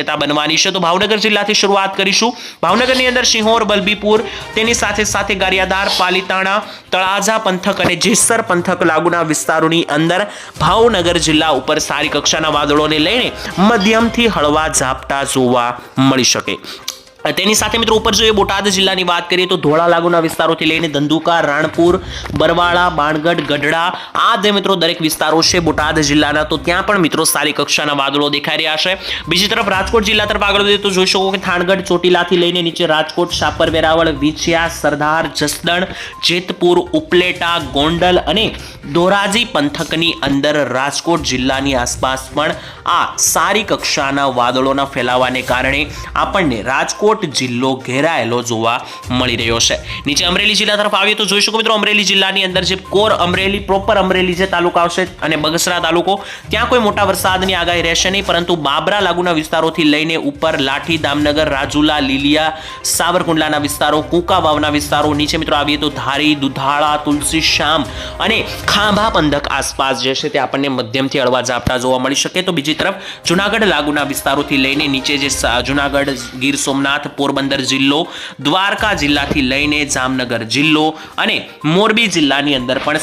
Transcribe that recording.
શક્યતા બનવાની છે. તો ભાવનગર જિલ્લાથી શરૂઆત કરીશું. ભાવનગરની અંદર સિંહોર બલબીપુર, તેની સાથે સાથે ગારિયાદાર, પાલીતાણા, તળાજા પંથક અને જેસર પંથક લાગુના વિસ્તારોની અંદર ભાવનગર જિલ્લા ઉપર સારી કક્ષાના વાદળોને લઈને મધ્યમથી હળવા ઝાપટા જોવા મળી શકે. તેની સાથે મિત્રો ઉપર જોઈએ બોટાદ જિલ્લાની વાત કરીએ તો ધોળા લાગુના વિસ્તારોથી લઈને ધંધુકા, રાણપુર, બરવાળા બાણગઢ ગઢડા આ જે મિત્રો દરેક વિસ્તારો છે બોટાદ જિલ્લાના, તો ત્યાં પણ મિત્રો સારી કક્ષાના વાદળો દેખાઈ રહ્યા છે. બીજી તરફ રાજકોટ જિલ્લા તરફ આગળ વધીએ તો જોઈ શકો કે થાણગઢ ચોટીલાથી લઈને નીચે રાજકોટ શાપર વેરાવળ, વિછિયા, સરદાર, જસદણ, જેતપુર, ઉપલેટા, ગોંડલ અને ધોરાજી પંથકની અંદર રાજકોટ જિલ્લાની આસપાસ પણ આ સારી કક્ષાના વાદળોના ફેલાવાને કારણે આપણને રાજકોટ જિલ્લો ઘેરાયેલો જોવા મળી રહ્યો છે. નીચે અમરેલી જિલ્લા તરફ આવીએ તો જોઈ શકો મિત્રો, અમરેલી જિલ્લાની અંદર જે કોર અમરેલી પ્રોપર અમરેલી જે તાલુકા આવશે અને બગસરા તાલુકો, ત્યાં કોઈ મોટા વરસાદની આગાહી રહેશે નહીં, પરંતુ બાબરા લાગુના વિસ્તારોથી લઈને ઉપર લાઠી, દામનગર, રાજુલા, લીલિયા, સાવરકુંડલાના વિસ્તારો, કુંકા વાવના વિસ્તારો, નીચે મિત્રો આવીએ તો ધારી, દુધાળા, તુલસી, શ્યામ અને ખાંભા પંથક આસપાસ જે છે તે આપણને મધ્યમથી હળવા ઝાપટા જોવા મળી શકે. તો બીજી તરફ જુનાગઢ લાગુના વિસ્તારોથી લઈને નીચે જે જુનાગઢ ગીર સોમનાથ પોરબંદર જિલ્લો દ્વારકા જિલ્લાથી લઈને જામનગર જિલ્લો અને મોરબી જિલ્લાની અંદર પણ